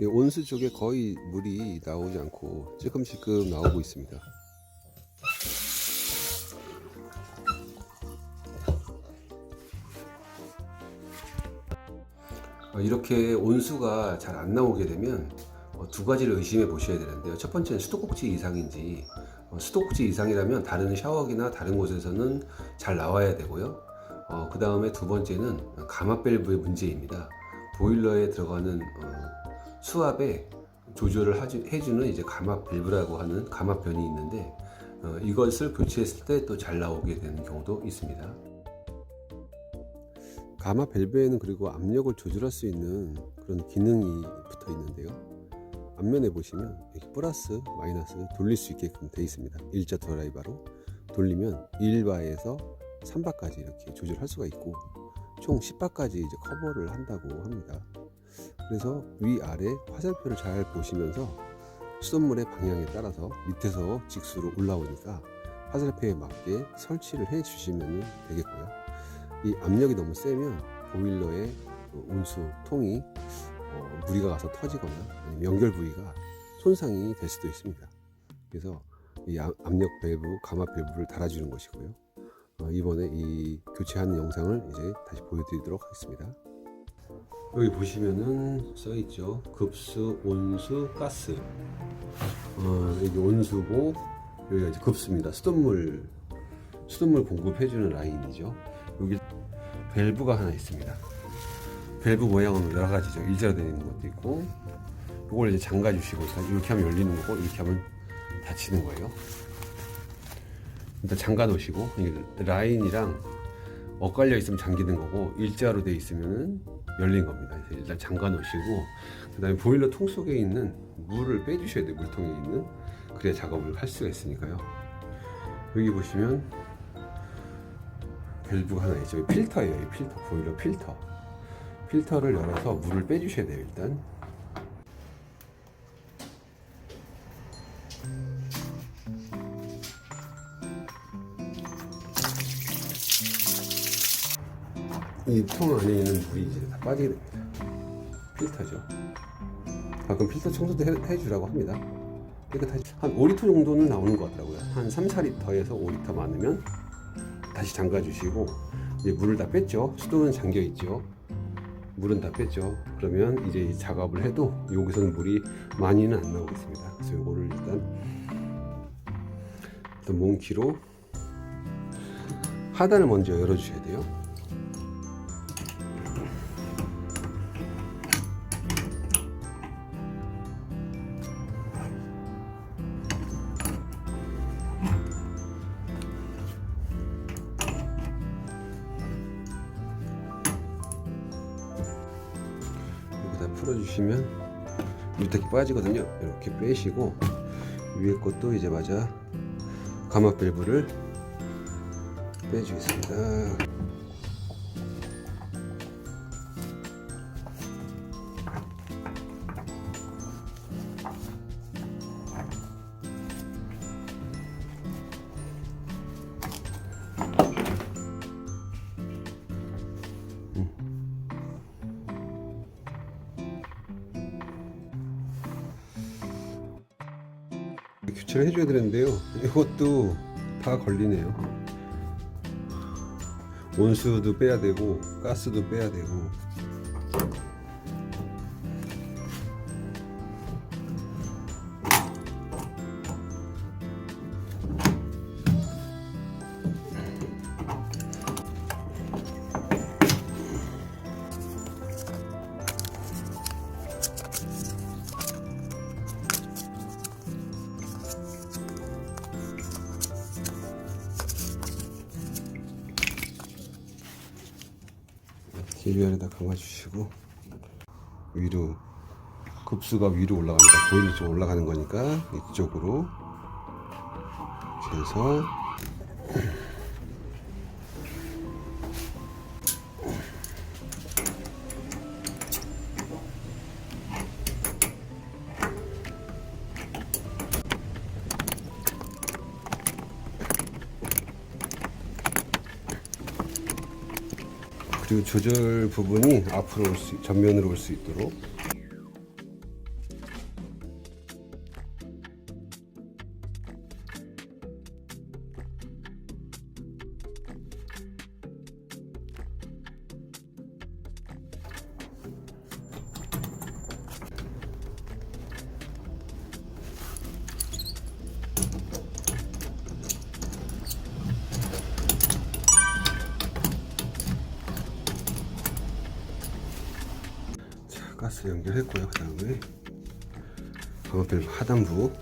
이 온수 쪽에 거의 물이 나오지 않고 찔끔찔끔 나오고 있습니다. 어, 이렇게 온수가 잘 안 나오게 되면 어, 두 가지를 의심해 보셔야 되는데요. 첫 번째는 수도꼭지 이상인지 어, 수도꼭지 이상이라면 다른 샤워기나 다른 곳에서는 잘 나와야 되고요. 그 다음에 두 번째는 감압 밸브의 문제입니다. 보일러에 들어가는 어, 수압에 조절을 해주는 이제 감압 밸브라고 하는 감압변이 있는데 어, 이것을 교체했을 때 또 잘 나오게 되는 경우도 있습니다. 가마 밸브에는 그리고 압력을 조절할 수 있는 그런 기능이 붙어 있는데요. 앞면에 보시면 이렇게 플러스, 마이너스 돌릴 수 있게끔 되어 있습니다. 일자 드라이버로 돌리면 1바에서 3바까지 이렇게 조절할 수가 있고 총 10바까지 이제 커버를 한다고 합니다. 그래서 위아래 화살표를 잘 보시면서 수돗물의 방향에 따라서 밑에서 직수로 올라오니까 화살표에 맞게 설치를 해 주시면 되겠고요. 이 압력이 너무 세면 보일러의 그 온수 통이 어, 무리가 가서 터지거나 연결 부위가 손상이 될 수도 있습니다. 그래서 이 아- 압력 밸브, 감압 밸브를 달아주는 것이고요. 어, 이번에 이 교체하는 영상을 이제 다시 보여드리도록 하겠습니다. 여기 보시면은 써 있죠. 급수, 온수, 가스. 어, 여기 온수고 여기가 이제 급수입니다. 수돗물 수돗물 공급해주는 라인이죠. 여기 밸브가 하나 있습니다. 밸브 모양은 여러 가지죠. 일자로 되어 있는 것도 있고, 이걸 이제 잠가 주시고 이렇게 하면 열리는 거고 이렇게 하면 닫히는 거예요. 일단 잠가 놓으시고 이게 라인이랑 엇갈려 있으면 잠기는 거고 일자로 되어 있으면은 열린 겁니다. 일단 잠가 놓으시고 그다음에 보일러 통 속에 있는 물을 빼주셔야 돼요. 물통에 있는 그래야 작업을 할 수가 있으니까요. 여기 보시면 밸브가 하나 있죠. 이 필터예요. 이 필터 보일러 필터. 필터를 열어서 물을 빼주셔야 돼요. 일단 이 통 안에 있는 물이 이제 다 빠지게 됩니다. 필터죠. 가끔 필터 청소도 해, 해주라고 합니다. 깨끗하지. 한 5리터 정도는 나오는 것 같더라고요. 한 3, 4리터에서 5리터 많으면 다시 잠가 주시고 이제 물을 다 뺐죠. 수도는 잠겨 있죠. 물은 다 뺐죠. 그러면 이제 이 작업을 해도 여기서는 물이 많이는 안 나오겠습니다. 그래서 이거를 일단 일단 몽키로 하단을 먼저 열어주셔야 돼요. 풀어주시면 물떡이 빠지거든요. 이렇게 빼시고 위에 것도 이제 마저 감압 밸브를 빼주겠습니다. 교체를 해줘야 되는데요. 이것도 다 걸리네요. 온수도 빼야 되고 가스도 빼야 되고 길위아래다 감아주시고 위로 급수가 위로 올라갑니다. 보일러 쪽 올라가는 거니까 이쪽으로 해서 그리고 조절 부분이 앞으로 올 수, 전면으로 올 수 있도록 연결했고요. 그 다음에 방어밸브 하단부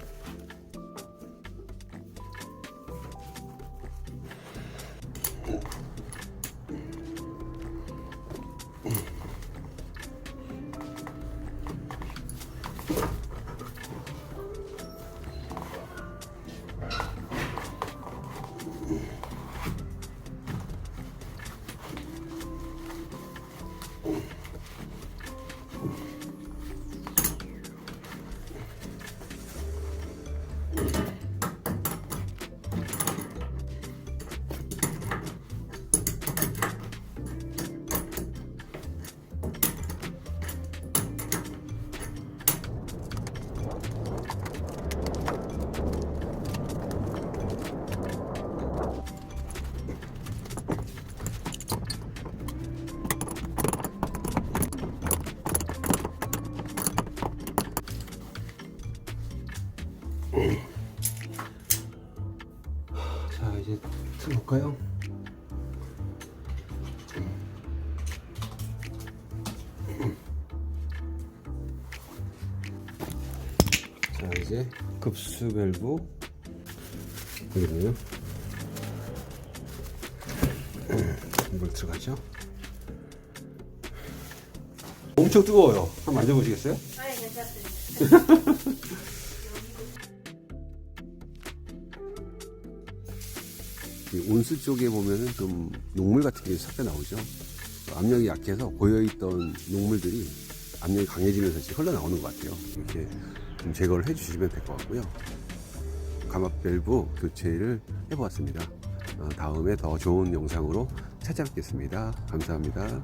자 이제 틀어볼까요? 이제 급수 밸브 여기네요 물 들어가죠 엄청 뜨거워요 한번 만져보시겠어요? 아예 괜찮습니다. 이 온수 쪽에 보면은 좀 녹물 같은 게 섞여 나오죠. 압력이 약해서 고여있던 녹물들이 압력이 강해지면서 흘러나오는 것 같아요. 이렇게 좀 제거를 해주시면 될 것 같고요. 감압 밸브 교체를 해보았습니다. 어, 다음에 더 좋은 영상으로 찾아뵙겠습니다. 감사합니다.